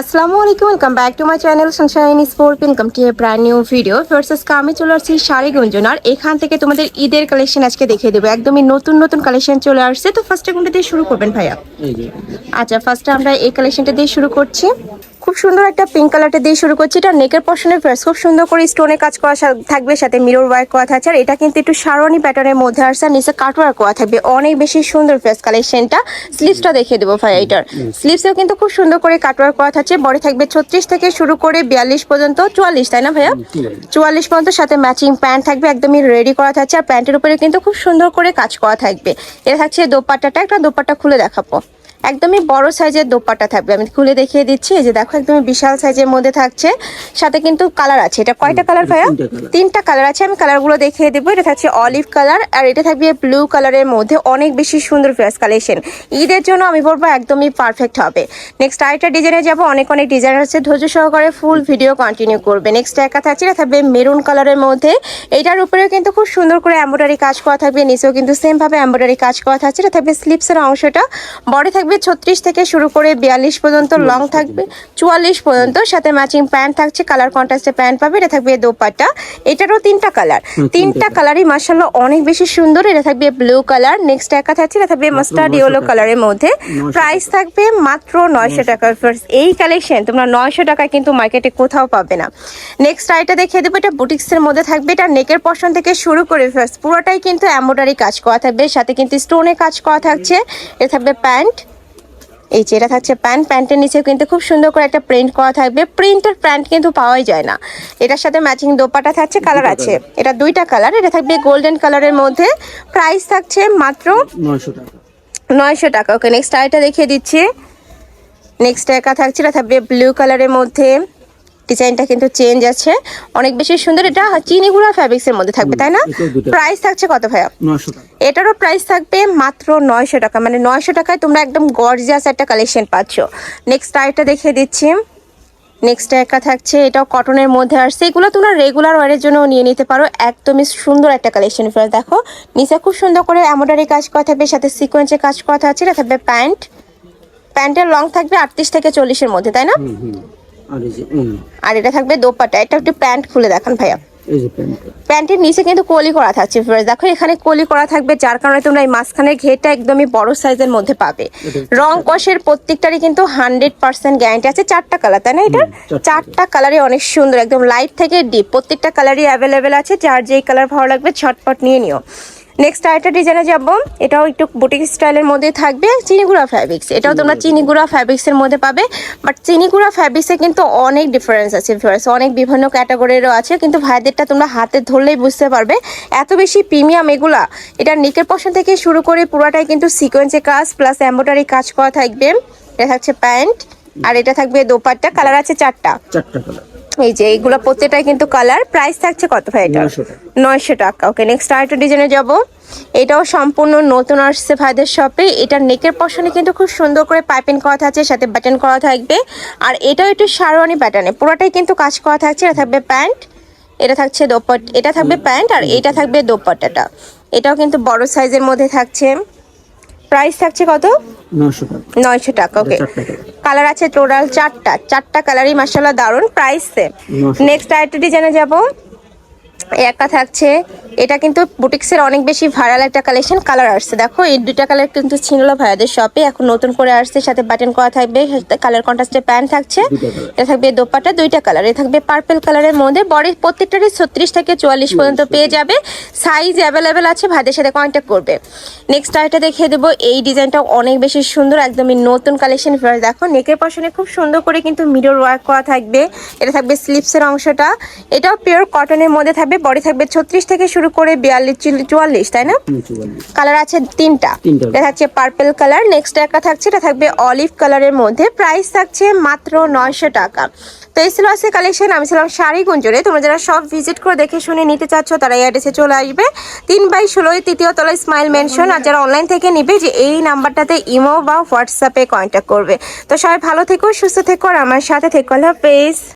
আসসালামু আলাইকুম welcome back to my channel sunshine sport income T a brand new video ফার্সেস আমি চলে আসছি শাড়ি গুঞ্জনার। এখান থেকে তোমাদের ঈদের কালেকশন আজকে দেখিয়ে দেবো। একদমই নতুন নতুন কালেকশন চলে আসছে। তো ফার্স্টে কোনটা দিয়ে শুরু করবেন ভাইয়া? আচ্ছা ফার্স্টে আমরা এই কালেকশনটা দিয়ে শুরু করছি। খুব সুন্দর একটা পিঙ্ক কালারটা দিয়ে শুরু করছি। এটা নেকের পশনের ফ্রেস খুব সুন্দর করে স্টোনে কাজ করা থাকবে সাথে মিরর ওয়ার্ক করা থাকছে। আর এটা কিন্তু একটু সারণী প্যাটার্নের মধ্যে আসছে আর নিচে কাট ওয়ার্ক করা থাকবে। অনেক বেশি সুন্দর ফ্রেস কালেকশনটা স্লিভসটা দেখিয়ে দেবো ভাই এটার স্লিভসেও কিন্তু খুব সুন্দর করে কাট ওয়ার্ক করা থাকছে। বডি থাকবে ছত্রিশ থেকে শুরু করে বিয়াল্লিশ পর্যন্ত চুয়াল্লিশ তাই না ভাইয়া? চুয়াল্লিশ। পর্যন্ত সাথে ম্যাচিং প্যান্ট থাকবে একদমই রেডি করা থাকছে। আর প্যান্টের উপরে কিন্তু খুব সুন্দর করে কাজ করা থাকবে। এটা থাকছে দোপাট্টাটা একটা দোপাট্টা খুলে দেখাবো। একদমই বড় সাইজের দোপাট্টা থাকবে। আমি খুলে দেখিয়ে দিচ্ছি। এই যে দেখো একদমই বিশাল সাইজের মধ্যে থাকছে। সাথে কিন্তু কালার আছে। এটা কয়টা কালার ভাইয়া? তিনটা কালার। আছে। আমি কালারগুলো দেখিয়ে দেবো। এটা থাকছে অলিভ কালার আর এটা থাকবে ব্লু কালারের মধ্যে। অনেক বেশি সুন্দর ফ্রেশ কালেকশন। ঈদের জন্য আমি বলব একদমই পারফেক্ট হবে। নেক্সট আরেকটা ডিজাইনে যাব। অনেক অনেক ডিজাইন আছে। ধৈর্য সহকারে ফুল ভিডিও কন্টিনিউ করবে। নেক্সট একা থাকছে। এটা থাকবে মেরুন কালারের মধ্যে। এটার উপরেও কিন্তু খুব সুন্দর করে এম্ব্রয়ডারি কাজ করা থাকবে। নিচেও কিন্তু সেম ভাবে এম্ব্রয়ডারি কাজ করা থাকছে। এটা থাকবে স্লিপসের অংশটা। বডি থাকবে ছত্রিশ থেকে শুরু করে বিয়াল্লিশ পর্যন্ত লং থাকবে চুয়াল্লিশ পর্যন্ত সাথে ম্যাচিং প্যান্ট থাকছে কালার কন্ট্রাস্টে প্যান্ট পাবে এটা থাকবে দোপাটা এটারও তিনটা কালার তিনটা কালারই মার্শাল্লাহ অনেক বেশি সুন্দর এটা থাকবে ব্লু কালার নেক্সট একা থাকছে এটা থাকবে মাস্টার্ড ইয়েলো কালারের মধ্যে। 900 প্রাইস থাকবে মাত্র নয়শো টাকা First, এই কালেকশন তোমরা নয়শো টাকায় কিন্তু মার্কেটে কোথাও পাবে না। নেক্সট আইটা দেখিয়ে দেবো এটা বুটিক্সের মধ্যে থাকবে এটা নেকের পশন থেকে শুরু করে ফার্স্ট পুরোটাই কিন্তু এম্ব্রয়ডারি কাজ করা থাকবে সাথে কিন্তু স্টোনে কাজ করা থাকছে এটা থাকবে প্যান্ট এই যে এটা থাকছে প্যান্ট প্যান্টের নিচেও কিন্তু খুব সুন্দর করে একটা প্রিন্ট করা থাকবে। প্রিন্টের প্যান্ট কিন্তু পাওয়াই যায় না। এটার সাথে ম্যাচিং দোপাটা থাকছে কালার আছে। এটা দুইটা কালার এটা থাকবে গোল্ডেন কালারের মধ্যে। প্রাইস থাকছে মাত্র নয়শো টাকা। নয়শো টাকা। ওকে নেক্সট আইটা দেখিয়ে দিচ্ছি। নেক্সট একা থাকছে এটা থাকবে ব্লু কালারের মধ্যে। ডিজাইনটা কিন্তু চেঞ্জ আছে। অনেক বেশি সুন্দর। এটা চিনি চিনিগুড়া ফ্যাব্রিক্সের মধ্যে থাকবে তাই না? প্রাইস থাকছে কত ভাইয়া? এটারও প্রাইস থাকবে মাত্র নয়শো টাকা। মানে নয়শো টাকায় তোমরা একদম গর্জিয়াস একটা কালেকশন পাচ্ছ। নেক্সট আরেকটা দেখিয়ে দিচ্ছি। নেক্সট একটা থাকছে। এটাও কটনের মধ্যে আসছে এগুলো তোমরা রেগুলার ওয়ারের জন্য নিয়ে নিতে পারো। একদমই সুন্দর একটা কালেকশন ফেরত দেখো। নিচে খুব সুন্দর করে এমব্রয়ডারি কাজ করা থাকবে সাথে সিকোয়েন্সের কাজ করা থাকছে এটা থাকবে প্যান্ট। প্যান্টের লং থাকবে আটত্রিশ থেকে চল্লিশের মধ্যে তাই না? আর এই যে আর এটা থাকবে দোপাটা এটা একটু প্যান্ট খুলে দেখান ভাইয়া। এই যে প্যান্টটা প্যান্টের নিচে কিন্তু কলি করা থাকছে। দেখো এখানে কলি করা থাকবে যার কারণে তোমরা এই মাঝখানের ঘেরটা একদমই বড় সাইজের মধ্যে পাবে। রং কষের প্রত্যেকটারই কিন্তু হান্ড্রেড পার্সেন্ট গ্যারান্টি আছে। চারটা কালার তাই না এটা? চারটা চারটা কালারই অনেক সুন্দর একদম লাইট থেকে ডিপ প্রত্যেকটা কালারই অ্যাভেলেবেল আছে। যার যেই কালার ভালো লাগবে ছটপট নিয়ে নিও। নেক্সট আরেকটা ডিজাইনে যাব। এটাও একটু বুটিক স্টাইলের মধ্যে থাকবে। চিনিগুড়া ফ্যাব্রিক্স এটাও তোমরা চিনিগুড়া ফ্যাব্রিক্সের মধ্যে পাবে। বাট চিনিগুড়া ফ্যাব্রিক্সে কিন্তু অনেক ডিফারেন্স আছে। অনেক বিভিন্ন ক্যাটাগরিরও আছে। কিন্তু ভাইদেরটা তোমরা হাতে ধরলেই বুঝতে পারবে। এত বেশি প্রিমিয়াম এগুলা এটা নিকের পশন থেকে শুরু করে পুরোটাই কিন্তু সিকোয়েন্সে কাজ প্লাস এম্ব্রয়ডারি কাজ করা থাকবে। এটা থাকছে প্যান্ট। আর এটা থাকবে দোপাট্টা। কালার আছে চারটা। চারটা কালার এই যে এইগুলো প্রত্যেকটাই কিন্তু কালার প্রাইস থাকছে কত ভাই এটা? নয়শো টাকা। ওকে নেক্সট আরেকটা ডিজাইনে যাব। এটাও সম্পূর্ণ নতুন আসছে ভাইদের শপে এটার নেকের পশনে কিন্তু খুব সুন্দর করে পাইপিং করা থাকছে সাথে বাটন করা থাকবে। আর এটাও একটু শারওয়ানি প্যাটার্নে পুরোটাই কিন্তু কাজ করা থাকছে। এটা থাকবে প্যান্ট এটা থাকছে দোপাট এটা থাকবে প্যান্ট আর এটা থাকবে দোপাট্টাটা। এটাও কিন্তু বড় সাইজের মধ্যে থাকছে। প্রাইস থাকছে কত? নয়শো টাকা। ওকে কালার আছে টোটাল চারটা। চারটা কালারই মাসাল্লাহ দারুণ প্রাইস সেম নেক্সট আরেকটা ডিজাইনে যাব। একা থাকছে। এটা কিন্তু বুটিক্সের অনেক বেশি ভাইরাল একটা কালেকশন কালার আসছে। দেখো এই দুইটা কালার কিন্তু ছিল না ভাইয়াদের শপে এখন নতুন করে আসছে সাথে বাটন করা থাকবে কালার কন্ট্রাস্টে প্যান্ট থাকছে। এটা থাকবে দোপাটা দুইটা কালার এ থাকবে পার্পল কালারের মধ্যে। বডি প্রত্যেকটারই ছত্রিশ থেকে চুয়াল্লিশ পর্যন্ত পেয়ে যাবে। সাইজ অ্যাভেলেবেল আছে ভাইদের সাথে কন্ট্যাক্ট করবে। নেক্সট আরেকটা দেখিয়ে দেবো। এই ডিজাইনটাও অনেক বেশি সুন্দর একদমই নতুন কালেকশন দেখো নেকের পশনে খুব সুন্দর করে কিন্তু মিডল ওয়ার্ক করা থাকবে। এটা থাকবে স্লিপসের অংশটা। এটাও পিওর কটনের মধ্যে থাকবে। বডি থাকবে ছত্রিশ থেকে শুরু করে বিয়াল্লিশ চুয়াল্লিশ তাই না? কালার আছে তিনটা। এটা থাকছে পার্পল কালার নেক্সট একটা থাকছে এটা থাকবে অলিভ কালারের মধ্যে। প্রাইস থাকছে মাত্র নয়শো টাকা। তো এই ছিল আছে কালেকশন আমি ছিলাম শাড়ি গুঞ্জরে। তোমরা যারা সব ভিজিট করে দেখে শুনে নিতে চাচ্ছ তারা এই অ্যাড্রেসে চলে আসবে। তিন বাই ষোলোই তৃতীয় তলায় স্মাইল মেনশন আর যারা অনলাইন থেকে নিবে যে এই নাম্বারটাতে ইমো বা হোয়াটসঅ্যাপে কন্ট্যাক্ট করবে। তো সবাই ভালো থেকো সুস্থ থেকো আর আমার সাথে থেকো আল্লাহ হাফেজ।